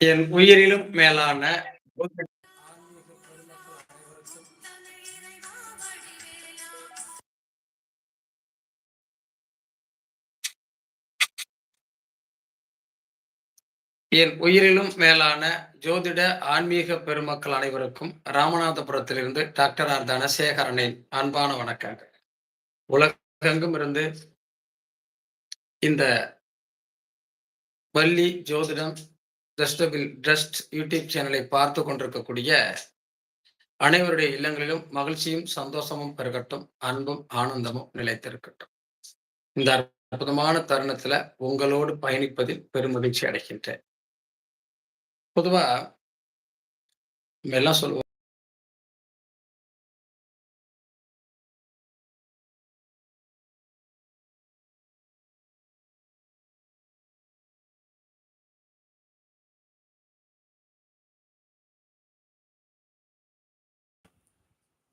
என் உயிரிலும் மேலான என் உயிரிலும் மேலான ஜோதிட ஆன்மீக பெருமக்கள் அனைவருக்கும் ராமநாதபுரத்திலிருந்து டாக்டர் ஆர் தனசேகரனின் அன்பான வணக்கங்கள். உலகெங்கும் இருந்து இந்த வள்ளி ஜோதிடம் ட்ரஸ்டபிள் ட்ரஸ்ட் யூடியூப் சேனலை பார்த்து கொண்டிருக்கக்கூடிய அனைவருடைய இல்லங்களிலும் மகிழ்ச்சியும் சந்தோஷமும் பெருகட்டும் அன்பும் ஆனந்தமும் நிலைத்திருக்கட்டும். இந்த அற்புதமான தருணத்துல உங்களோடு பயணிப்பதில் பெருமகிழ்ச்சி அடைகின்றேன். பொதுவா எல்லாம் சொல்லுவோம்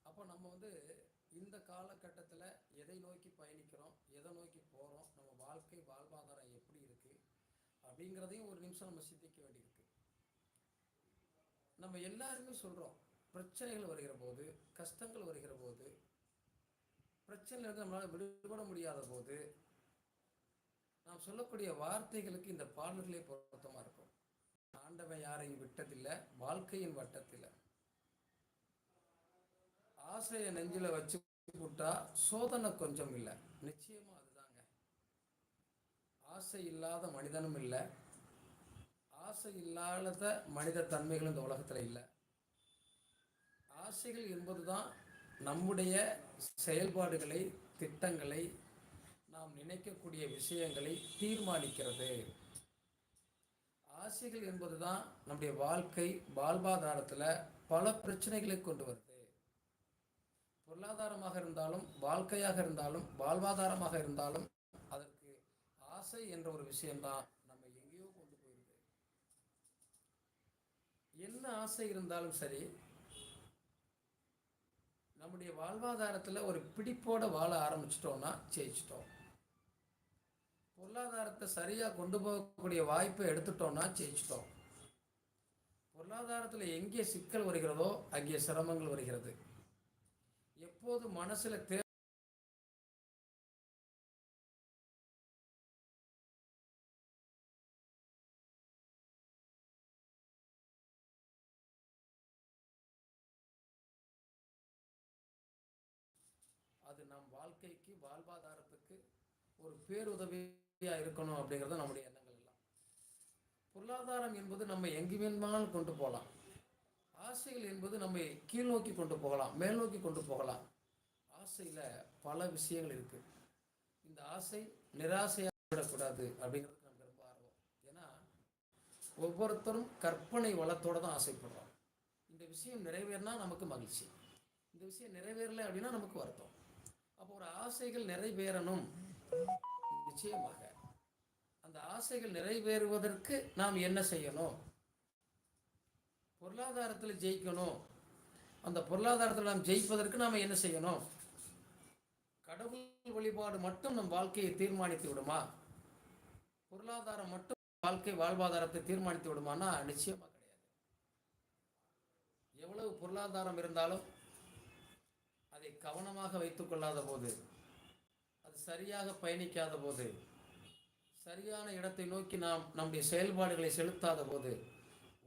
அப்போ நம்ம வந்து இந்த காலகட்டத்தில் எதை நோக்கி பயணிக்கிறோம் எதை நோக்கி போகிறோம் நம்ம வாழ்க்கை வாழ்வாதாரம் எப்படி இருக்கு அப்படிங்கிறதையும் ஒரு நிமிஷம் நம்ம சிந்திக்க வேண்டியிருக்கு. நம்ம எல்லாருமே சொல்கிறோம் பிரச்சனைகள் வருகிற போது கஷ்டங்கள் வருகிற போது பிரச்சனையிலிருந்து நம்மளால் விடுபட முடியாத போது நாம் சொல்லக்கூடிய வார்த்தைகளுக்கு இந்த பாடல்களே பொருத்தமாக இருக்கும். ஆண்டவன் யாரையும் விட்டதில்லை வாழ்க்கையின் வட்டத்தில். ஆசையை நெஞ்சில் வச்சு விட்டா சோதனை கொஞ்சம் இல்லை. நிச்சயமா ஆசை இல்லாத மனிதனும் இல்லை. ஆசை இல்லாத மனித தன்மைகளும் இந்த உலகத்தில் இல்லை. ஆசைகள் என்பதுதான் நம்முடைய செயல்பாடுகளை திட்டங்களை நாம் நினைக்கக்கூடிய விஷயங்களை தீர்மானிக்கிறது. ஆசைகள் என்பதுதான் நம்முடைய வாழ்க்கை வாழ்வாதாரத்தில் பல பிரச்சனைகளை கொண்டு வருது. பொருளாதாரமாக இருந்தாலும் வாழ்க்கையாக இருந்தாலும் வாழ்வாதாரமாக இருந்தாலும் ஆசை என்ற ஒரு விஷயம்தான் நம்ம எங்கேயோ கொண்டு போயிருக்கு. என்ன ஆசை இருந்தாலும் சரி நம்முடைய வாழ்வாதாரத்தில் ஒரு பிடிப்போட வாழ ஆரம்பிச்சிட்டோம்னா ஜெயிச்சிட்டோம். பொருளாதாரத்தை சரியாக கொண்டு போகக்கூடிய வாய்ப்பை எடுத்துட்டோம்னா ஜெயிச்சிட்டோம். பொருளாதாரத்தில் எங்கே சிக்கல் வருகிறதோ அங்கே சிரமங்கள் வருகிறது. எப்போது மனசுல தே பேருதவியாக இருக்கணும் அப்படிங்கிறது நம்முடைய எண்ணங்கள் எல்லாம். பொருளாதாரம் என்பது நம்ம எங்கு வேணுமானாலும் கொண்டு போகலாம். ஆசைகள் என்பது நம்மை கீழ் நோக்கி கொண்டு போகலாம் மேல் நோக்கி கொண்டு போகலாம். ஆசையில் பல விஷயங்கள் இருக்குது இந்த ஆசை நிராசையாக விடக்கூடாது அப்படிங்கிறது நமக்கு ரொம்ப ஆர்வம். ஏன்னா ஒவ்வொருத்தரும் கற்பனை வளத்தோடு தான் ஆசைப்படுறோம். இந்த விஷயம் நிறைவேறினா நமக்கு மகிழ்ச்சி. இந்த விஷயம் நிறைவேறலை அப்படின்னா நமக்கு வருத்தம். அப்போ ஒரு ஆசைகள் நிறைவேறணும். நிச்சயமாக அந்த ஆசைகள் நிறைவேறுவதற்கு நாம் என்ன செய்யணும்? பொருளாதாரத்தில் ஜெயிக்கணும். அந்த பொருளாதாரத்தில் நாம் ஜெயிப்பதற்கு நாம் என்ன செய்யணும்? கடவுள் வழிபாடு மட்டும் நம் வாழ்க்கையை தீர்மானித்து விடுமா? பொருளாதாரம் மட்டும் வாழ்க்கை வாழ்வாதாரத்தை தீர்மானித்து விடுமானா? நிச்சயமாக கிடையாது. எவ்வளவு பொருளாதாரம் இருந்தாலும் அதை கவனமாக வைத்துக் கொள்ளாத போது அது சரியாக பயணிக்காத போது சரியான இடத்தை நோக்கி நாம் நம்முடைய செயல்பாடுகளை செலுத்தாத போது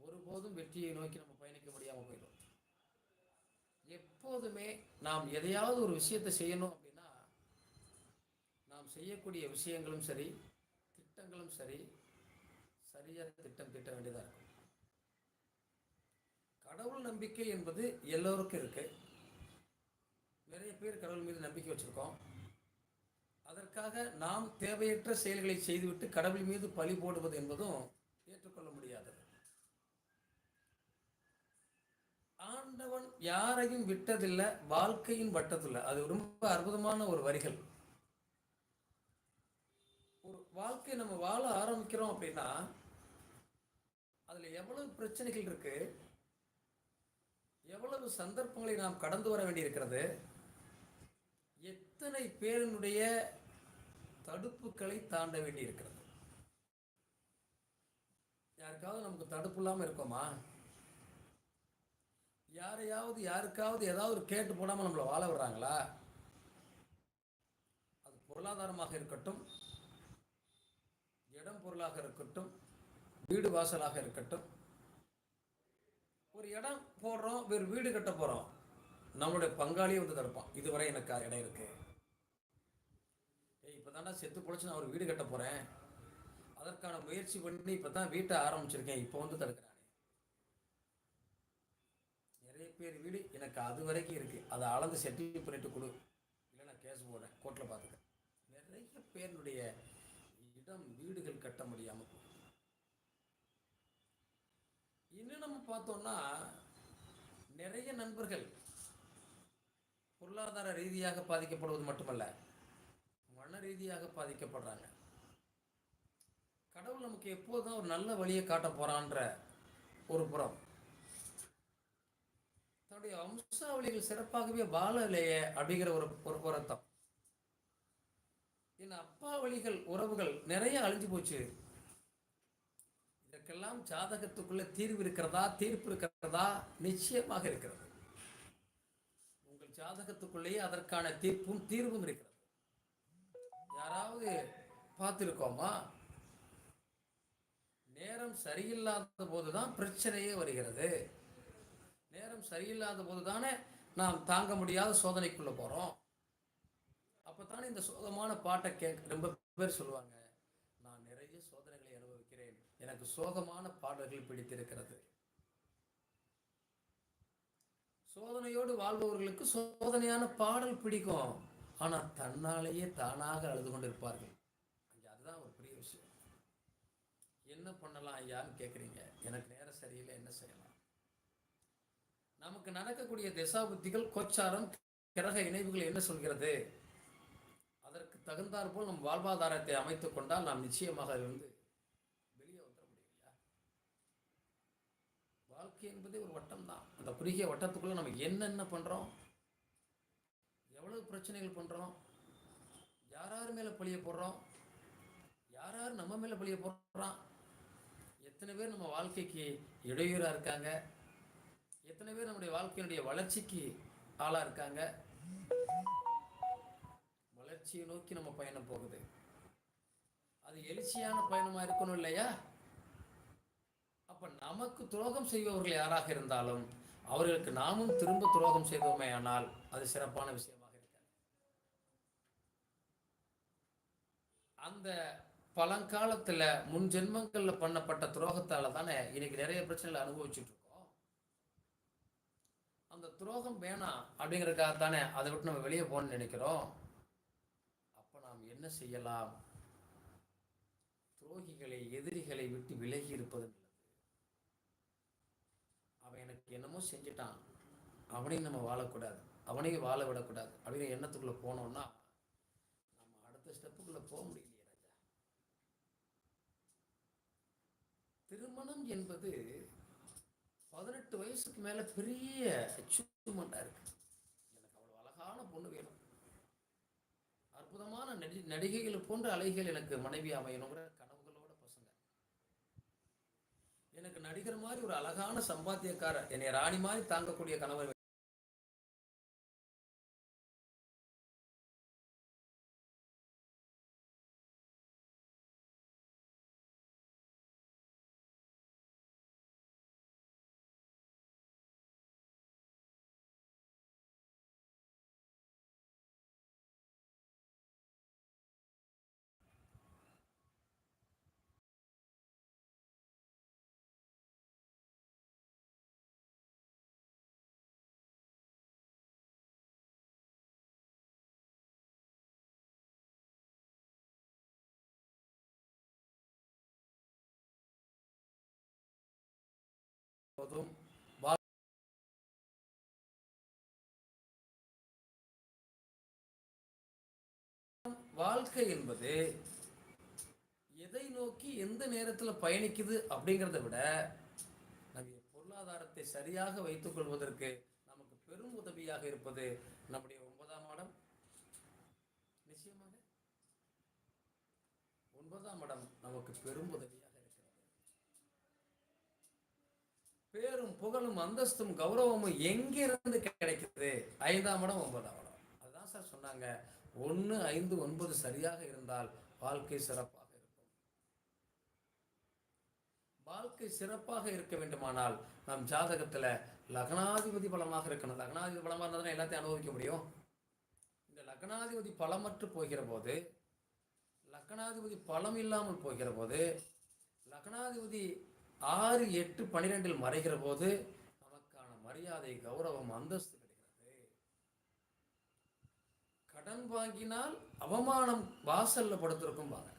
ஒருபோதும் வெற்றியை நோக்கி நம்ம பயணிக்க முடியாமல் போயிடும். எப்போதுமே நாம் எதையாவது ஒரு விஷயத்தை செய்யணும் அப்படின்னா நாம் செய்யக்கூடிய விஷயங்களும் சரி திட்டங்களும் சரி சரியாக திட்டம் திட்ட வேண்டியதாக இருக்கும். கடவுள் நம்பிக்கை என்பது எல்லோருக்கும் இருக்கு. நிறைய பேர் கடவுள் மீது நம்பிக்கை வச்சுருக்கோம். அதற்காக நாம் தேவையற்ற செயல்களை செய்துவிட்டு கடவுள் மீது பழி போடுவது என்பதும் ஏற்றுக்கொள்ள முடியாதது ஆண்டவன் யாரையும் விட்டதில்லை வாழ்க்கையின் வட்டதில்லை அது ரொம்ப அற்புதமான ஒரு வரிகள். ஒரு வாழ்க்கையை நம்ம வாழ ஆரம்பிக்கிறோம் அப்படின்னா அதில் எவ்வளவு பிரச்சனைகள் இருக்கு எவ்வளவு சந்தர்ப்பங்களை நாம் கடந்து வர வேண்டியிருக்கிறது அத்தனை பேரினுடைய தடுப்புகளை தாண்ட வேண்டி இருக்கிறது யாருக்காவது நமக்கு தடுப்பு இல்லாமல் இருக்கோமா? யாரையாவது யாருக்காவது ஏதாவது ஒரு கேட்டு போடாமல் நம்மளை வாழ விடுறாங்களா? அது பொருளாதாரமாக இருக்கட்டும் இடம் பொருளாக இருக்கட்டும் வீடு வாசலாக இருக்கட்டும். ஒரு இடம் போடுறோம் வேறு வீடு கட்ட போகிறோம் நம்மளுடைய பங்காளியை வந்து தடுப்பான். இதுவரை எனக்கு இடம் இருக்குது தாண்டா செத்து பிழைச்சி நான் ஒரு வீடு கட்ட போகிறேன் அதற்கான முயற்சி பண்ணி இப்போ தான் வீட்டை ஆரம்பிச்சிருக்கேன். இப்போ வந்து தடுக்கிறானே. நிறைய பேர் வீடு எனக்கு அது வரைக்கும் இருக்குது அதை அளந்து செட்டில் பண்ணிட்டு கொடு. இல்லை நான் கேஸ் போடுறேன். கோர்ட்டில் பார்த்துக்க நிறைய பேருடைய இடம் வீடுகள் கட்ட முடியாமல் இன்னும் நம்ம பார்த்தோம்னா நிறைய நண்பர்கள் பொருளாதார ரீதியாக பாதிக்கப்படுவது மட்டுமல்ல. மன ரீதியாக பாதிக்கப்படுறாங்க. கடவுள் நமக்கு எப்போதும் ஒரு நல்ல வழியை காட்ட போறான்ற ஒரு புறம். தன்னுடைய வம்சாவளிகள் சிறப்பாகவே வாழலையே அப்படிங்கிற ஒரு ஒரு புறத்தம் என் அப்பா வழிகள் உறவுகள் நிறைய அழிஞ்சு போச்சு. இதற்கெல்லாம் ஜாதகத்துக்குள்ள தீர்வு இருக்கிறதா தீர்ப்பு இருக்கிறதா நிச்சயமாக இருக்கிறது. உங்கள் ஜாதகத்துக்குள்ளேயே அதற்கான தீர்ப்பும் தீர்வும் இருக்கிறது. யாராவது பார்த்துருக்கோமா? நேரம் சரியில்லாத போது தான் பிரச்சனையே வருகிறது. நேரம் சரியில்லாத போது தானே நாம் தாங்க முடியாத சோதனைக்குள்ளே போகிறோம் அப்போ தானே இந்த சோகமான பாட்டை கேட்க ரொம்ப பேர் சொல்லுவாங்க நான் நிறைய சோதனைகளை அனுபவிக்கிறேன். எனக்கு சோகமான பாடல்கள் பிடித்திருக்கிறது. சோதனையோடு வாழ்பவர்களுக்கு சோதனையான பாடல் பிடிக்கும். ஆனால் தன்னாலேயே தானாக அழுது கொண்டிருப்பார்கள். அங்கே அதுதான் ஒரு பெரிய விஷயம். என்ன பண்ணலாம் ஐயான்னு கேட்குறீங்க எனக்கு நேரம் சரியில்லை என்ன செய்யலாம்? நமக்கு நடக்கக்கூடிய திசாபுத்திகள் கோச்சாரம் கிரக இணைவுகள் என்ன சொல்கிறது? அதற்கு தகுந்தாற்போல் நம் வாழ்வாதாரத்தை அமைத்துக் கொண்டால் நாம் நிச்சயமாக அதிலிருந்து வெளியே வந்துட முடியும் இல்லையா? வாழ்க்கை என்பதே ஒரு வட்டம் தான் அந்த குறுகிய வட்டத்துக்குள்ளே நம்ம என்னென்ன பண்ணுறோம் எவ்வளவு பிரச்சனைகள் பண்ணுறோம் யார் யார் மேலே பழிய போடுறோம்? யார் யார் நம்ம மேலே பழிய போடுறான்? எத்தனை பேர் நம்ம வாழ்க்கைக்கு இடையூறாக இருக்காங்க? எத்தனை பேர் நம்முடைய வாழ்க்கையினுடைய வளர்ச்சிக்கு ஆளாக இருக்காங்க? வளர்ச்சியை நோக்கி நம்ம பயணம் போகுது. அது எழுச்சியான பயணமாக இருக்கணும் இல்லையா? அப்போ நமக்கு துரோகம் செய்பவர்கள் யாராக இருந்தாலும் அவர்களுக்கு நாமும் திரும்ப துரோகம் செய்தோமே ஆனால் அது சிறப்பான விஷயம் இருக்காது அந்த பழங்காலத்தில் முன் ஜென்மங்களில் பண்ணப்பட்ட துரோகத்தால் தானே இன்னைக்கு நிறைய பிரச்சனைகளை அனுபவிச்சுட்டு இருக்கோம். அந்த துரோகம் வேணாம் அப்படிங்கிறதுக்காக தானே அதை விட்டு நம்ம வெளியே போகணும்னு நினைக்கிறோம். அப்போ நாம் என்ன செய்யலாம்? துரோகிகளை எதிரிகளை விட்டு விலகி இருப்பது நல்லது. அவன் எனக்கு என்னமோ செஞ்சுட்டான். அவனையும் நம்ம வாழக்கூடாது. அவனையும் வாழ விடக்கூடாது. அப்படிங்கிற எண்ணத்துக்குள்ளே போனோம்னா நம்ம அடுத்த ஸ்டெப்புக்குள்ளே போக முடியும் திருமணம் என்பது பதினெட்டு வயசுக்கு மேல பெரிய அச்சீவ்மெண்டா இருக்கு. எனக்கு அவ்வளவு அழகான பொண்ணு வேணும். அற்புதமான நடி நடிகைகள் போன்ற அலைகள் எனக்கு மனைவி அமையணுங்கிற கனவுகளோட பசங்க. எனக்கு நடிகர் மாதிரி ஒரு அழகான சம்பாத்தியக்காரர் என்னை ராணி மாதிரி தாங்கக்கூடிய கணவர் வேணும். வாழ்க்கை என்பது எதை நோக்கி எந்த நேரத்தில் பயணிக்குது அப்படிங்கிறத விட நம்முடைய பொருளாதாரத்தை சரியாக வைத்துக் கொள்வதற்கு நமக்கு பெரும் உதவியாக இருப்பது நம்முடைய ஒன்பதாம் இடம் நிச்சயமாக ஒன்பதாம் இடம் நமக்கு பெரும் உதவி இருக்கிறது பேரும் புகழும் அந்தஸ்தும் கௌரவமும் எங்கிருந்து கிடைக்குது? ஐந்தாம் இடம் ஒன்பதாம் இடம். அதுதான் சார் சொன்னாங்க. ஒன்று ஐந்து ஒன்பது சரியாக இருந்தால் வாழ்க்கை சிறப்பாக இருக்கும். வாழ்க்கை சிறப்பாக இருக்க வேண்டுமானால் நம் ஜாதகத்தில் லக்னாதிபதி பலமாக இருக்கணும். லக்னாதிபதி பலமாக இருந்தால் எல்லாத்தையும் அனுபவிக்க முடியும்? இந்த லக்னாதிபதி பலமற்று போகிற போது லக்னாதிபதி பலம் இல்லாமல் போகிற போது லக்னாதிபதி ஆறு எட்டு பன்னிரெண்டில் மறைகிற போது நமக்கான மரியாதை கௌரவம் அந்தஸ்து கிடைக்கிறது. கடன் வாங்கினால் அவமானம் வாசல்ல படுத்திருக்கும் பாங்க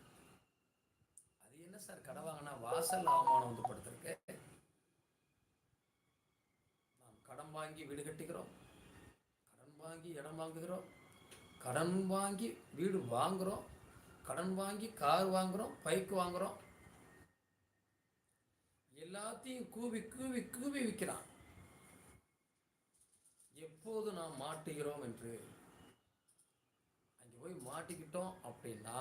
அது என்ன சார் கடன் வாங்கினா வாசல்ல அவமானம் வந்து படுத்திருக்கு? நாம் கடன் வாங்கி வீடு கட்டிக்கிறோம். கடன் வாங்கி இடம் வாங்குகிறோம். கடன் வாங்கி வீடு வாங்குறோம். கடன் வாங்கி கார் வாங்குறோம். பைக் வாங்குறோம். எல்லாத்தையும் கூவி கூவி கூவி விற்கிறான் எப்போது நாம் மாட்டுகிறோம் என்று? அங்கே போய் மாட்டிக்கிட்டோம் அப்படின்னா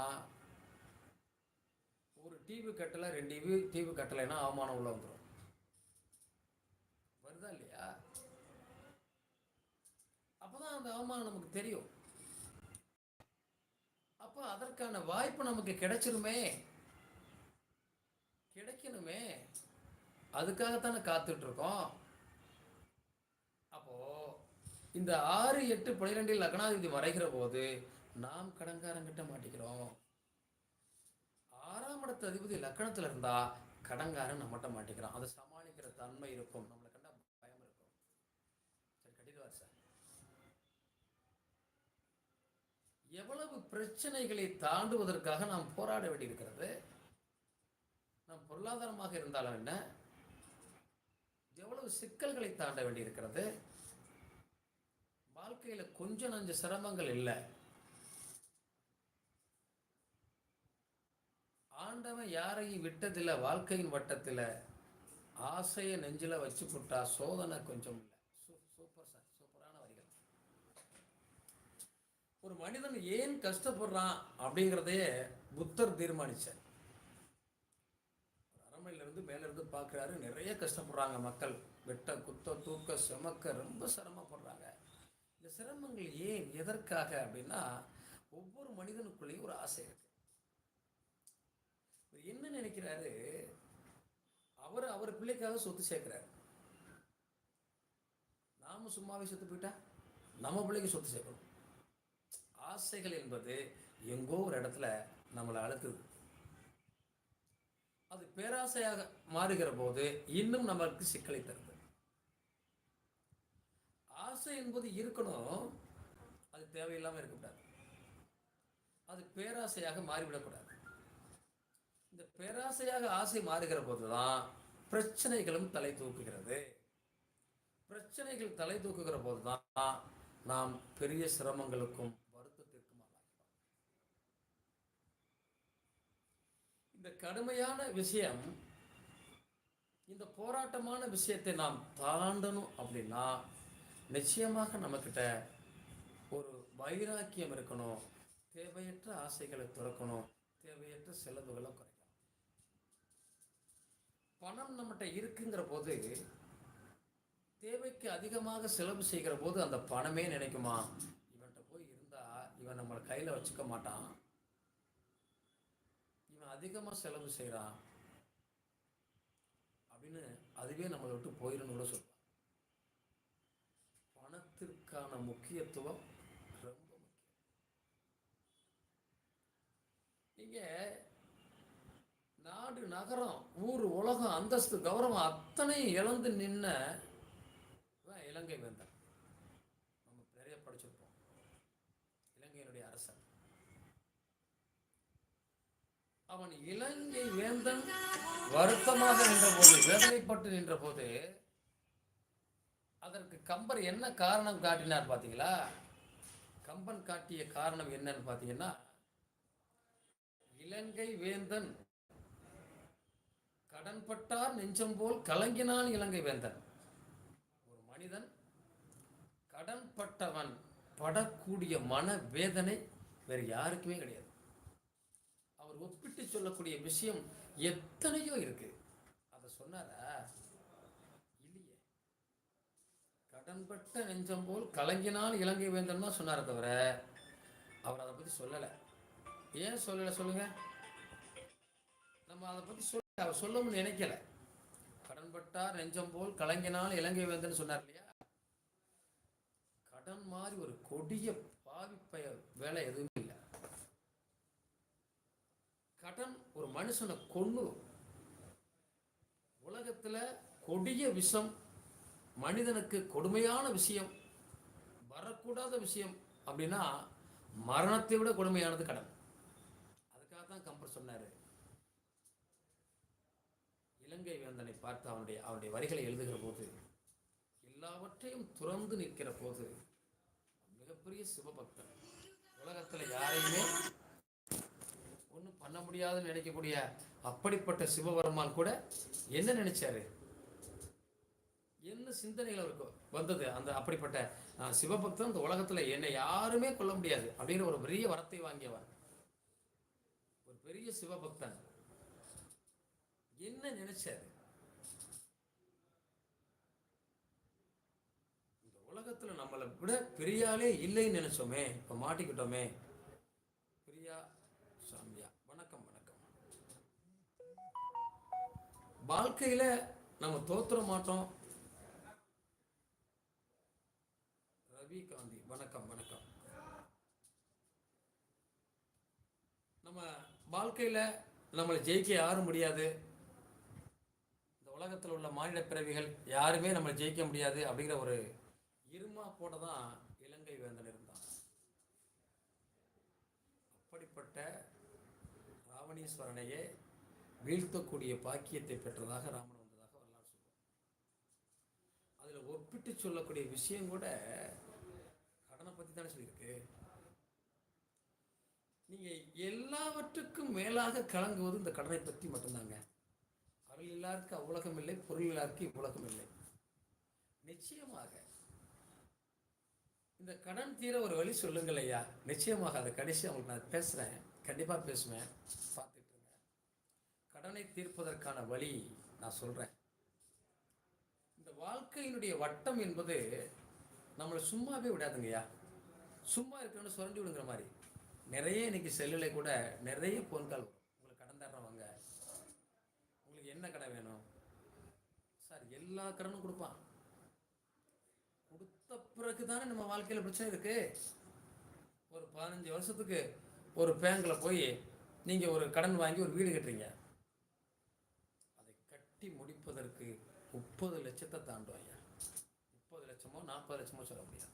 ஒரு டிவி கட்டலை ரெண்டு டிவி டிவி கட்டலைன்னா அவமானம் உள்ள வந்துடும் வருதா இல்லையா? அப்போதான் அந்த அவமானம் நமக்கு தெரியும். அப்போ அதற்கான வாய்ப்பு நமக்கு கிடைச்சிருமே. கிடைக்கணுமே. அதுக்காகத்தானே காத்துட்ருக்கோம் அப்போது இந்த ஆறு எட்டு பனிரெண்டில் லக்னாதிபதி மறைகிற போது நாம் கடங்காரங்கிட்ட மாட்டிக்கிறோம். ஆறாம் இடத்து அதிபதி லக்கணத்துல இருந்தால் கடங்காரன் நம்மகிட்ட மாட்டிக்கிறான். அதை சமாளிக்கிற தன்மை இருக்கும். நம்மளை கண்டா பயம் இருக்கும். சரி கட்டிடுவார் சார். எவ்வளவு பிரச்சனைகளை தாண்டுவதற்காக நாம் போராட வேண்டியிருக்கிறது? நாம் பொருளாதாரமாக இருந்தாலும் என்ன? எவ்வளவு சிக்கல்களை தாண்ட வேண்டியிருக்கிறது? வாழ்க்கையில் கொஞ்சம் நஞ்ச சிரமங்கள் இல்லை. ஆண்டவன் யாரையும் விட்டதில்லை வாழ்க்கையின் வட்டத்தில் ஆசையை நெஞ்சில் வச்சு புட்டா சோதனை கொஞ்சம் இல்லை. சூப்பர் சார் சூப்பரான வரிகள். ஒரு மனிதன் ஏன் கஷ்டப்படுறான் அப்படிங்கிறதையே புத்தர் தீர்மானிச்சார். ஒரு இருந்து மேல இருந்து பார்க்குறாரு நிறைய கஷ்டப்படுறாங்க மக்கள். வெட்ட குத்த தூக்க சுமக்க ரொம்ப சிரமப்படுறாங்க. இந்த சிரமங்கள் ஏன் எதற்காக அப்படின்னா ஒவ்வொரு மனிதனுக்குள்ளேயும் ஒரு ஆசை இருக்கு. இவர் என்ன நினைக்கிறாரு? அவர் அவர் பிள்ளைக்காக சொத்து சேர்க்கிறாரு. நாம சும்மாவே சொத்து போயிட்டா? நம்ம பிள்ளைக்கு சொத்து சேர்க்கணும். ஆசைகள் என்பது எங்கோ ஒரு இடத்துல நம்மளை அழுத்துது. அது பேராசையாக மாறுகிற போது இன்னும் நமக்கு சிக்கலை தருது. ஆசை என்பது இருக்கணும் அது தேவையில்லாமல் இருக்கக்கூடாது. அது பேராசையாக மாறிவிடக்கூடாது. இந்த பேராசையாக ஆசை மாறுகிற போதுதான் பிரச்சனைகளும் தலை தூக்குகிறது. பிரச்சனைகள் தலை தூக்குகிற போதுதான் நாம் பெரிய சிரமங்களுக்கும் இந்த கடுமையான விஷயம் இந்த போராட்டமான விஷயத்தை நாம் தாண்டணும் அப்படின்னா நிச்சயமாக நம்மக்கிட்ட ஒரு வைராக்கியம் இருக்கணும் தேவையற்ற ஆசைகளை துறக்கணும் தேவையற்ற செலவுகளை குறைக்கணும். பணம் நம்மகிட்ட இருக்குங்கிற போது தேவைக்கு அதிகமாக செலவு செய்கிற போது அந்த பணமே நினைக்குமா? இவன்கிட்ட போய் இருந்தால் இவன் நம்மளை கையில் வச்சுக்க மாட்டான். அதிகமாக செலவு செய்கிறான் அப்படின்னு அதுவே நம்மளை விட்டு போயிடும்னு கூட சொல்லலாம். பணத்திற்கான முக்கியத்துவம் ரொம்ப முக்கியம். இங்க நாடு நகரம் ஊர் உலகம் அந்தஸ்து கௌரவம் அத்தனையும் இழந்து நின்ன இலங்கை வேந்தன் நம்ம நிறைய படிச்சிருப்போம் இலங்கையினுடைய அரசன் அவன் இலங்கை வேந்தன் வருத்தமாக நின்ற போது வேதனைப்பட்டு நின்ற போது அதற்கு கம்பர் என்ன காரணம் காட்டினார் பார்த்தீங்களா? கம்பன் காட்டிய காரணம் என்னன்னு பார்த்தீங்கன்னா இலங்கை வேந்தன் கடன்பட்டார் நெஞ்சம் போல் கலங்கினான் இலங்கை வேந்தன். ஒரு மனிதன் கடன்பட்டவன் படக்கூடிய மன வேதனை வேறு யாருக்குமே கிடையாது. அவர் ஒப்பிட்டு சொல்லக்கூடிய விஷயம் எத்தனையோ இருக்கு. அதை சொன்னாரா? இல்லையே. கடன்பட்ட நெஞ்சம் போல் கலங்கினால் இலங்கை வேந்தன் தான் சொன்னாரே தவிர அவர் அதை பற்றி சொல்லலை. ஏன் சொல்லலை சொல்லுங்க? நம்ம அதை பற்றி சொல்ல அவர் சொல்லணும்னு நினைக்கல. கடன்பட்டார் நெஞ்சம் போல் கலங்கினால் இலங்கை வேந்தன் சொன்னார் இல்லையா? கடன் மாதிரி ஒரு கொடிய பாவிப்பய வேலை எதுவுமே இல்லை. கடன் ஒரு மனுஷனை கொன்னு உலகத்தில் கொடிய விஷம் மனிதனுக்கு கொடுமையான விஷயம் வரக்கூடாத விஷயம் அப்படின்னா மரணத்தை விட கொடுமையானது கடன். அதுக்காக தான் கம்பர் சொன்னார். இலங்கை வேந்தனை பார்த்து அவனுடைய அவனுடைய வரிகளை எழுதுகிற போது எல்லாவற்றையும் துறந்து நிற்கிற போது மிகப்பெரிய சிவபக்தன் உலகத்தில் யாரையுமே ஒன்றும் பண்ண முடியாதுன்னு நினைக்கக்கூடிய அப்படிப்பட்ட சிவபெருமான் கூட என்ன நினைச்சாரு? என்ன சிந்தனைகள் அவருக்கு வந்தது? அந்த அப்படிப்பட்ட சிவபக்தன் இந்த உலகத்தில் என்னை யாருமே கொல்ல முடியாது அப்படிங்கிற ஒரு பெரிய வரத்தை வாங்கியவர். ஒரு பெரிய சிவபக்தன். என்ன நினைச்சாரு? இந்த உலகத்தில் நம்மளை விட பெரியாலே இல்லைன்னு நினைச்சோமே இப்போ மாட்டிக்கிட்டோமே பிரியா சாமியா வணக்கம் வணக்கம் வாழ்க்கையில நம்ம தோத்துற மாட்டோம். ரவி காந்தி வணக்கம் வணக்கம். நம்ம வாழ்க்கையில நம்மளை ஜெயிக்க யாரும் முடியாது. இந்த உலகத்தில் உள்ள மாநில பிறவிகள் யாருமே நம்மளை ஜெயிக்க முடியாது அப்படிங்கிற ஒரு இருமா போட தான் இலங்கை வேந்தன் இருந்தான். அப்படிப்பட்ட ராவணீஸ்வரனையே வீழ்த்தக்கூடிய பாக்கியத்தை பெற்றதாக ராமன் வந்ததாக வரலாறு சொல்லுவோம் அதில் ஒப்பிட்டு சொல்லக்கூடிய விஷயம் கூட கடனை பற்றி தானே சொல்லியிருக்கு. நீங்கள் எல்லாவற்றுக்கும் மேலாக கலங்குவது இந்த கடனை பற்றி மட்டும்தாங்க. அருள் எல்லாருக்கு அவ்வுலகம் இல்லை பொருள் எல்லாருக்கு இவ்வுலகம் இல்லை. நிச்சயமாக இந்த கடன் தீர ஒரு வழி சொல்லுங்கள் ஐயா. நிச்சயமாக அதை கடைசி அவங்களுக்கு நான் பேசுகிறேன் கண்டிப்பாக பேசுவேன். கடனை தீர்ப்பதற்கான வழி நான் சொல்கிறேன் இந்த வாழ்க்கையினுடைய வட்டம் என்பது நம்மளை சும்மாவே விடாதுங்கய்யா சும்மா இருக்கணும்னு சுரண்டி விடுங்கிற மாதிரி. நிறைய இன்னைக்கு செல்லில் கூட நிறைய ஃபோன் கால் வரும். உங்களுக்கு கடன் தர்றவங்க. உங்களுக்கு என்ன கடை வேணும்? சார் எல்லா கடனும் கொடுப்பான். கொடுத்த பிறகு தானே நம்ம வாழ்க்கையில் பிரச்சனை இருக்கு. ஒரு பதினஞ்சு வருஷத்துக்கு ஒரு பேங்கில் போய் நீங்கள் ஒரு கடன் வாங்கி ஒரு வீடு கட்டுறீங்க அதை கட்டி முடிப்பதற்கு முப்பது லட்சத்தை தாண்டும் ஐயா முப்பது லட்சமோ நாற்பது லட்சமோ சொல்ல முடியாது.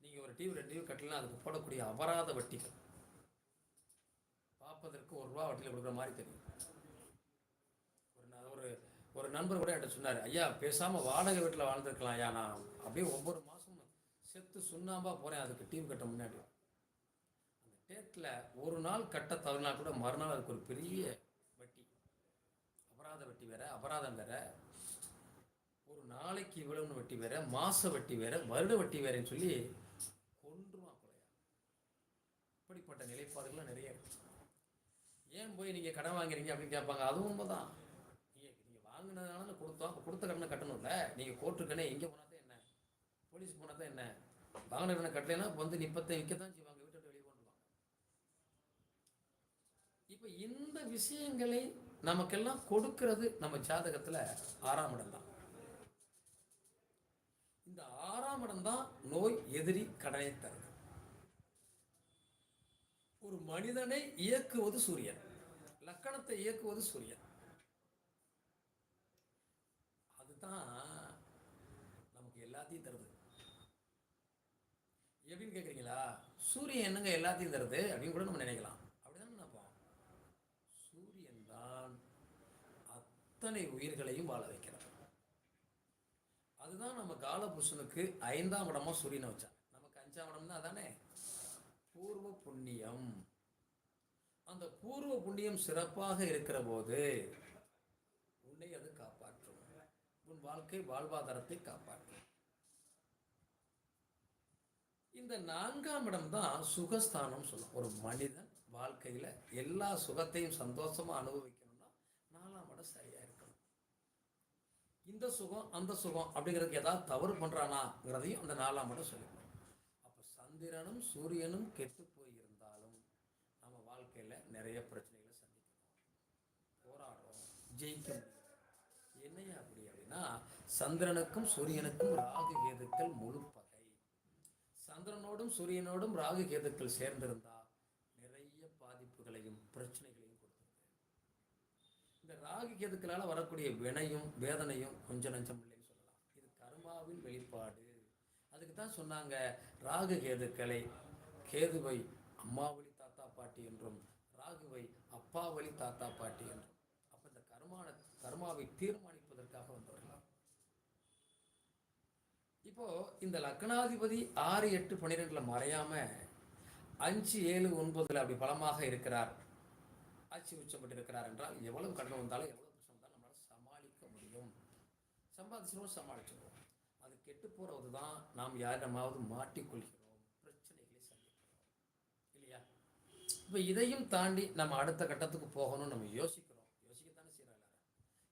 நீங்கள் ஒரு டிவி ரெண்டு டிவி கட்டலாம் அதுக்கு போடக்கூடிய அபராத வட்டிகள். பார்ப்பதற்கு ஒரு ரூபா வட்டியில் கொடுக்குற மாதிரி தெரியும். ஒரு ந- ஒரு ஒரு நண்பர் கூட என்கிட்ட சொன்னார் ஐயா பேசாமல் வாடகை வீட்டில் வாழ்ந்துருக்கலாம் ஐயா நான் அப்படியே ஒவ்வொரு மாதமும் செத்து சுண்ணாம்பாக போகிறேன் அதுக்கு டிவி கட்ட முன்னாடி. அந்த டேட்டில் ஒரு நாள் கட்ட தவறினா கூட மறுநாள் அதுக்கு ஒரு பெரிய வட்டி. அபராத வட்டி வேற அபராதம் வேறு. நாளைக்கு இவ்வளவுன்னு வட்டி வேற மாச வட்டி வேற வருட வட்டி வேறன்னு சொல்லி கொன்றுவான் கொலையா இப்படிப்பட்ட நிலைப்பாடுகள்லாம் நிறைய இருக்கு. ஏன் போய் நீங்கள் கடன் வாங்குறீங்க அப்படின்னு கேட்பாங்க. அதுவும் உண்மைதான். நீங்கள் நீங்கள் வாங்கினதுனால கொடுத்தோம் அப்போ கொடுத்த கடனை கட்டணும்ல. நீங்கள் கோர்ட்டுக்கனே எங்கே போனால் தான் என்ன? போலீஸ் போனால் தான் என்ன? வாங்கின கடனை கட்டலைன்னா வந்து நிப்பத்தை விற்க தான் செய்வாங்க. வீட்டை வெளியே கொண்டுருவாங்க இப்போ இந்த விஷயங்களை நமக்கெல்லாம் கொடுக்கறது நம்ம ஜாதகத்தில் ஆறாம் இடம் தான். இந்த ஆறாம் இடம் தான் நோய் எதிரி கடனை தருது. ஒரு மனிதனை இயக்குவது சூரியன். லக்கணத்தை இயக்குவது சூரியன். அதுதான் நமக்கு எல்லாத்தையும் தருது. எப்படின்னு கேட்குறீங்களா சூரியன் என்னங்க எல்லாத்தையும் தருது அப்படின்னு கூட நம்ம நினைக்கலாம். அப்படிதான் நினைப்போம். சூரியன் தான் அத்தனை உயிர்களையும் வாழ அதுதான் நம்ம காலபுருஷனுக்கு ஐந்தாம் இடமா சூரியனை வச்சான் நமக்கு அஞ்சாம் இடம்னா அதானே? பூர்வ புண்ணியம். அந்த பூர்வ புண்ணியம் சிறப்பாக இருக்கிற போது உன்னை அது காப்பாற்றும். உன் வாழ்க்கை வாழ்வாதாரத்தை காப்பாற்றும். இந்த நான்காம் இடம் தான் சுகஸ்தானம் சொல்லும். ஒரு மனிதன் வாழ்க்கையில் எல்லா சுகத்தையும் சந்தோஷமாக அனுபவிக்கணும்னா நாலாம் இடம் சரியாக இருக்கணும். இந்த சுகம் அந்த சுகம் அப்படிங்கிறதுக்கு ஏதாவது தவறு பண்ணுறானாங்கிறதையும் அந்த நாலாம் மட்டும் சொல்லிக்கணும். அப்போ சந்திரனும் சூரியனும் கெட்டு போயிருந்தாலும் நம்ம வாழ்க்கையில் நிறைய பிரச்சனைகளை சந்திக்கிறோம் போராடுறோம் ஜெயிக்க முடியும் என்னையா அப்படி அப்படின்னா சந்திரனுக்கும் சூரியனுக்கும் ராகு கேதுக்கள் முழு பகை. சந்திரனோடும் சூரியனோடும் ராகு கேதுக்கள் சேர்ந்திருந்தா நிறைய பாதிப்புகளையும் பிரச்சனை இந்த ராகு கேதுக்களால் வரக்கூடிய வினையும் வேதனையும் கொஞ்சம் நஞ்சம் இல்லைன்னு சொல்லலாம். இது கர்மாவின் வெளிப்பாடு. அதுக்கு தான் சொன்னாங்க ராகு கேதுக்களை கேதுவை அம்மா வழி தாத்தா பாட்டி என்றும் ராகுவை அப்பா வழி தாத்தா பாட்டி என்றும். அப்போ இந்த கர்மான கர்மாவை தீர்மானிப்பதற்காக வந்தவர்களாம். இப்போ இந்த லக்னாதிபதி ஆறு எட்டு பன்னிரெண்டுல மறையாம அஞ்சு ஏழு ஒன்பதில் அப்படி பலமாக இருக்கிறார். ஆட்சி உச்சப்பட்டிருக்கிறார் என்றால் எவ்வளவு கடன் வந்தாலும் எவ்வளவு பிரச்சனை வந்தாலும் நம்மளால் சமாளிக்க முடியும். சம்பாதிச்சிருவோம் சமாளிச்சிருவோம். அது கெட்டு போறது தான் நாம் யாரிடமாவது மாட்டிக்கொள்கிறோம். பிரச்சனைகளை சந்திக்கிறோம். இல்லையா? இப்போ இதையும் தாண்டி நம்ம அடுத்த கட்டத்துக்கு போகணும்னு நம்ம யோசிக்கிறோம். யோசிக்கத்தானே செய்யறோம் எல்லாரும்.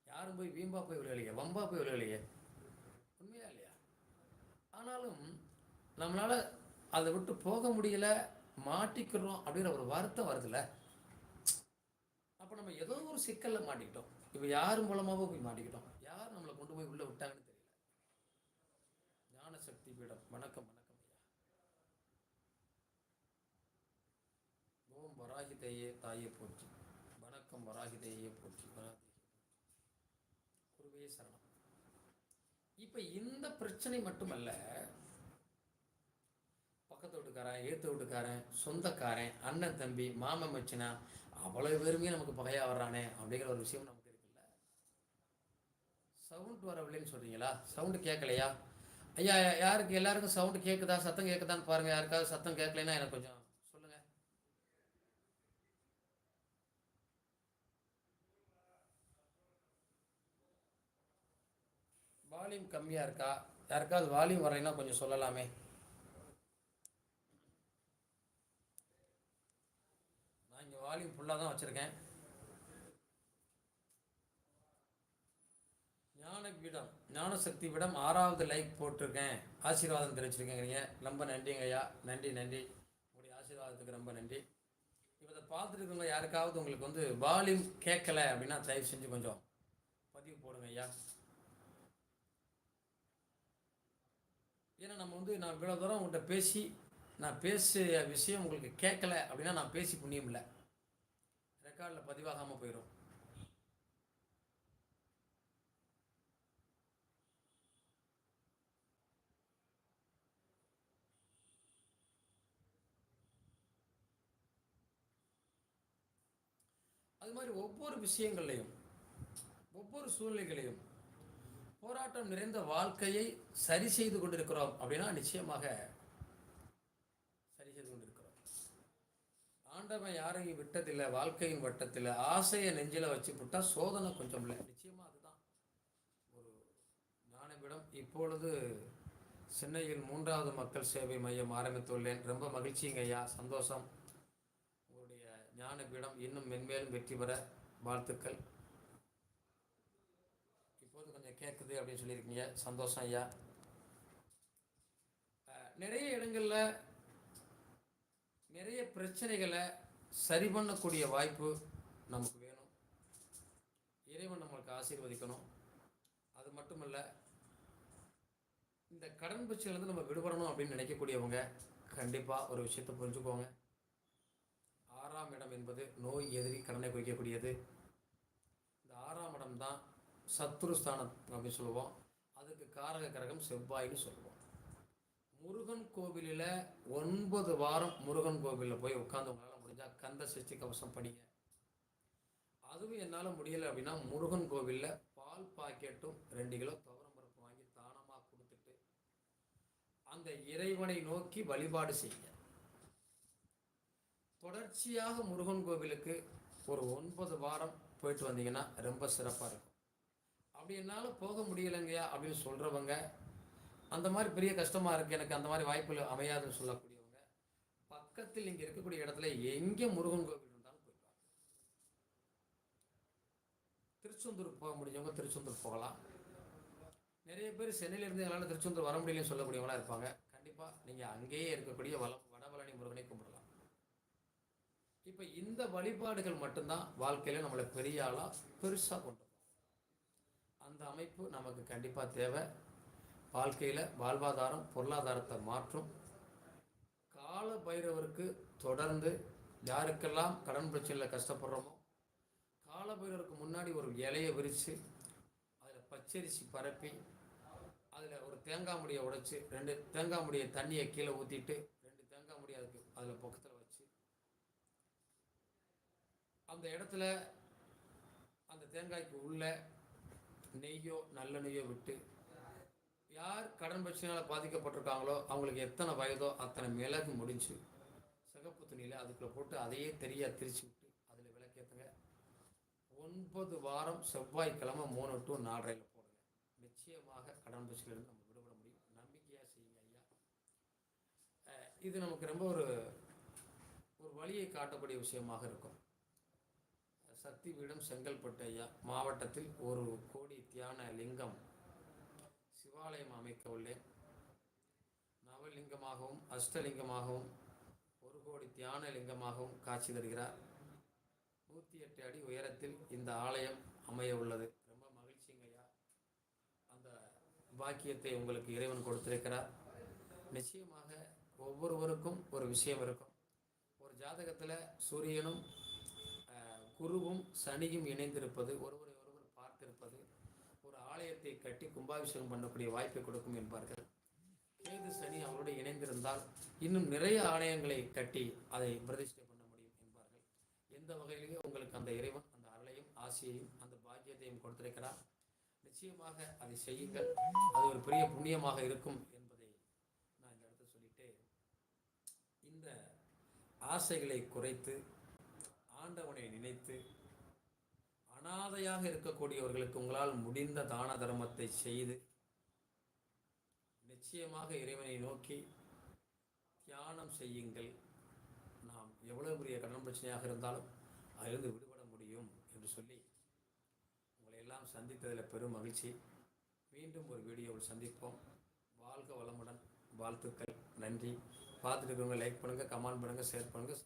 யாரும் போய் வீம்பா போய் விளையலையே வம்பா போய் விளையலையே உண்மையா இல்லையா? ஆனாலும் நம்மளால் அதை விட்டு போக முடியல மாட்டிக்கிறோம் அப்படிங்கிற ஒரு வருத்தம் வருதுல்ல? அப்போ நம்ம ஏதோ ஒரு சிக்கல்ல மாட்டிக்கிட்டோம். இப்போ யார் மூலமாவோ போய் மாட்டிக்கிட்டோம். யார் நம்மளை கொண்டு போய் உள்ள விட்டாங்கன்னு தெரியல. ஞான சக்தி பீடம். வணக்கம் வணக்கம் ஐயா. ஓம் வராகிதையே தாயே போற்றி. வணக்கம் வராகிதையே போற்றி. குருவே சரணம். இப்போ இந்த பிரச்சனை மட்டுமல்ல பக்கத்து வீட்டுக்காரன் ஏத்து வீட்டுக்காரன் சொந்தக்காரன் அண்ணன் தம்பி மாமன் மச்சினா அவ்வளவு பேருமே நமக்கு பகையா வர்றானே அப்படிங்கிற ஒரு விஷயம் நமக்கு இருக்குல்ல. சவுண்ட் வரவில்லைன்னு சொல்றீங்களா? சவுண்டு கேட்கலையா? ஐயா யாருக்கு? எல்லாருக்கும் சவுண்டு கேட்குதா சத்தம் கேட்குதான்னு பாருங்க. யாருக்காவது சத்தம் கேட்கலைன்னா எனக்கு கொஞ்சம் சொல்லுங்கள் வால்யூம் கம்மியாக இருக்கா? யாருக்காவது வால்யூம் வரலைன்னா கொஞ்சம் சொல்லலாமே நான் இங்கே வால்யூம் ஃபுல்லாக தான் வச்சுருக்கேன். ஞான பீடம் ஞான சக்தி பீடம் ஆறாவது லைக் போட்டிருக்கேன். ஆசீர்வாதம் தெரிவிச்சிருக்கேங்கிறீங்க. ரொம்ப நன்றிங்க ஐயா. நன்றி நன்றி. உங்களுடைய ஆசீர்வாதத்துக்கு ரொம்ப நன்றி. இப்போ இதை பார்த்துருக்கவங்க யாருக்காவது உங்களுக்கு வந்து வால்யூம் கேட்கல அப்படின்னா தயவு செஞ்சு கொஞ்சம் பதிவு போடுங்க ஐயா. ஏன்னா நம்ம வந்து நான் இவ்வளோ தூரம் உங்கள்கிட்ட பேசி நான் பேசிய விஷயம் உங்களுக்கு கேட்கல அப்படின்னா நான் பேசி புண்ணியம் இல்லை. ரெக்கார்டில் பதிவாகாமல் போயிடும் அது மாதிரி ஒவ்வொரு விஷயங்கள்லையும் ஒவ்வொரு சூழ்நிலைகளையும் போராட்டம் நிறைந்த வாழ்க்கையை சரி செய்து கொண்டிருக்கிறோம் அப்படின்னா நிச்சயமாக சரி செய்து கொண்டிருக்கிறோம் ஆண்டவன் யாரையும் விட்டதில்லை வாழ்க்கையின் வட்டத்தில். ஆசையை நெஞ்சில் வச்சு விட்டா சோதனை கொஞ்சம் இல்லை. நிச்சயமாக அதுதான். ஒரு ஞானபிடம். இப்பொழுது சென்னையில் மூன்றாவது மக்கள் சேவை மையம் ஆரம்பித்துள்ளேன். ரொம்ப மகிழ்ச்சிங்க ஐயா. சந்தோஷம். உங்களுடைய ஞானபீடம் இன்னும் மென்மேலும் வெற்றி பெற வாழ்த்துக்கள். இப்போது கொஞ்சம் கேட்குது அப்படின்னு சொல்லியிருக்கீங்க. சந்தோஷம் ஐயா. நிறைய இடங்களில் நிறைய பிரச்சனைகளை சரி பண்ணக்கூடிய வாய்ப்பு நமக்கு வேணும். இறைவன் நம்மளுக்கு ஆசீர்வதிக்கணும். அது மட்டும் இல்லை இந்த கடன் பிரச்சனையிலேருந்து நம்ம விடுபடணும் அப்படின்னு நினைக்கக்கூடியவங்க கண்டிப்பாக ஒரு விஷயத்தை புரிஞ்சுக்கோங்க. ஆறாம் இடம் என்பது நோய் எதிரி கடனை குறிக்கக்கூடியது. இந்த ஆறாம் இடம் தான் சத்ருஸ்தானம் அப்படின்னு சொல்லுவோம். அதுக்கு காரக கிரகம் செவ்வாயின்னு சொல்லுவோம். முருகன் கோவிலில் ஒன்பது வாரம் முருகன் கோவிலில் போய் உட்காந்து உங்களால் முடிஞ்சால் கந்த சஷ்டி கவசம் படிங்க. அதுவும் என்னால் முடியலை அப்படின்னா முருகன் கோவிலில் பால் பாக்கெட்டும் ரெண்டு கிலோ துவரம் பருப்பு வாங்கி தானமாக கொடுத்துட்டு அந்த இறைவனை நோக்கி வழிபாடு செய்யுங்க. தொடர்ச்சியாக முருகன் கோவிலுக்கு ஒரு ஒன்பது வாரம் போயிட்டு வந்தீங்கன்னா ரொம்ப சிறப்பாக இருக்கும். அப்படி என்னால் போக முடியலைங்கய்யா அப்படின்னு சொல்கிறவங்க அந்த மாதிரி பெரிய கஷ்டமாக இருக்குது எனக்கு அந்த மாதிரி வாய்ப்புகள் அமையாதுன்னு சொல்லக்கூடியவங்க பக்கத்தில் இங்கே இருக்கக்கூடிய இடத்துல எங்கே முருகன் கோவில் இருந்தாலும் போயிடுவாங்க திருச்செந்தூர் போக முடிஞ்சவங்க திருச்செந்தூர் போகலாம். நிறைய பேர் சென்னையிலேருந்து எங்களால் திருச்செந்தூர் வர முடியலன்னு சொல்லக்கூடியவங்களா இருப்பாங்க. கண்டிப்பாக நீங்கள் அங்கேயே இருக்கக்கூடிய வள வடபழனி முருகனை கும்பிடலாம். இப்போ இந்த வழிபாடுகள் மட்டும்தான் வாழ்க்கையில் நம்மளை பெரிய ஆளாக பெருசாக கொண்டு அந்த அமைப்பு நமக்கு கண்டிப்பாக தேவை. வாழ்க்கையில் வாழ்வாதாரம் பொருளாதாரத்தை மாற்றும். கால பைரவருக்கு தொடர்ந்து யாருக்கெல்லாம் கடன் பிரச்சனையில் கஷ்டப்படுறோமோ கால பைரவருக்கு முன்னாடி ஒரு இலையை விரித்து அதில் பச்சரிசி பரப்பி அதில் ஒரு தேங்காய் முடியை உடைச்சி ரெண்டு தேங்காய் முடியை தண்ணியை கீழே ஊற்றிட்டு ரெண்டு தேங்காய் முடியை அதுக்கு அதில் பக்கத்தில் வச்சு அந்த இடத்துல அந்த தேங்காய்க்கு உள்ள நெய்யோ நல்லெண்ணெய்யோ விட்டு யார் கடன் பிரச்சனையால் பாதிக்கப்பட்டிருக்காங்களோ அவங்களுக்கு எத்தனை வயதோ அத்தனை மிளகு முடிஞ்சு சிகப்பு துணியில் அதுக்குள்ள போட்டு அதையே தெரியா திரிச்சு விட்டு அதில் விளக்கேற்றுங்க ஒன்பது வாரம் செவ்வாய்க்கிழமை மூணு டு நாலரையில் போடுங்க. நிச்சயமாக கடன் பிரச்சனையிலிருந்து நம்ம விடுபட முடியும். நம்பிக்கையாக செய்யுங்க ஐயா. இது நமக்கு ரொம்ப ஒரு ஒரு வழியை காட்டக்கூடிய விஷயமாக இருக்கும். சக்தி பீடம் செங்கல்பட்டு ஐயா மாவட்டத்தில் ஒரு கோடி தியான லிங்கம் சிவாலயம் அமைக்க உள்ளேன் நவலிங்கமாகவும் அஷ்டலிங்கமாகவும் ஒரு கோடி தியான லிங்கமாகவும் காட்சி தருகிறார். நூற்றி எட்டு அடி உயரத்தில் இந்த ஆலயம் அமைய உள்ளது ரொம்ப மகிழ்ச்சிங்கய்யா அந்த பாக்கியத்தை உங்களுக்கு இறைவன் கொடுத்திருக்கிறார். நிச்சயமாக ஒவ்வொருவருக்கும் ஒரு விஷயம் இருக்கும். ஒரு ஜாதகத்தில் சூரியனும் குருவும் சனியும் இணைந்திருப்பது ஒருவர் ஆலயத்தை கட்டி கும்பாபிஷேகம் பண்ணக்கூடிய வாய்ப்பை கொடுக்கும் என்பார்கள். கேது சனி அவரோடு இணைந்திருந்தால் இன்னும் நிறைய ஆலயங்களை கட்டி அதை பிரதிஷ்டை பண்ண முடியும் என்பார்கள். எந்த வகையிலேயே உங்களுக்கு அந்த இறைவன் அந்த அருளையும் ஆசையையும் அந்த பாக்கியத்தையும் கொடுத்திருக்கிறார். நிச்சயமாக அதை செய்யுங்கள். அது ஒரு பெரிய புண்ணியமாக இருக்கும் என்பதை நான் இந்த இடத்துல சொல்லிட்டு இந்த ஆசைகளை குறைத்து ஆண்டவனை நினைத்து அனாதையாக இருக்கக்கூடியவர்களுக்கு உங்களால் முடிந்த தான தர்மத்தை செய்து நிச்சயமாக இறைவனை நோக்கி தியானம் செய்யுங்கள். நாம் எவ்வளவு பெரிய கடன் பிரச்சனையாக இருந்தாலும் அதிலிருந்து விடுபட முடியும் என்று சொல்லி உங்களை எல்லாம் சந்தித்ததில் பெரும் மகிழ்ச்சி. மீண்டும் ஒரு வீடியோவில் சந்திப்போம். வாழ்க வளமுடன். வாழ்த்துக்கள். நன்றி. பார்த்துட்டு இருக்கவங்க லைக் பண்ணுங்கள் கமெண்ட் பண்ணுங்கள் ஷேர் பண்ணுங்கள்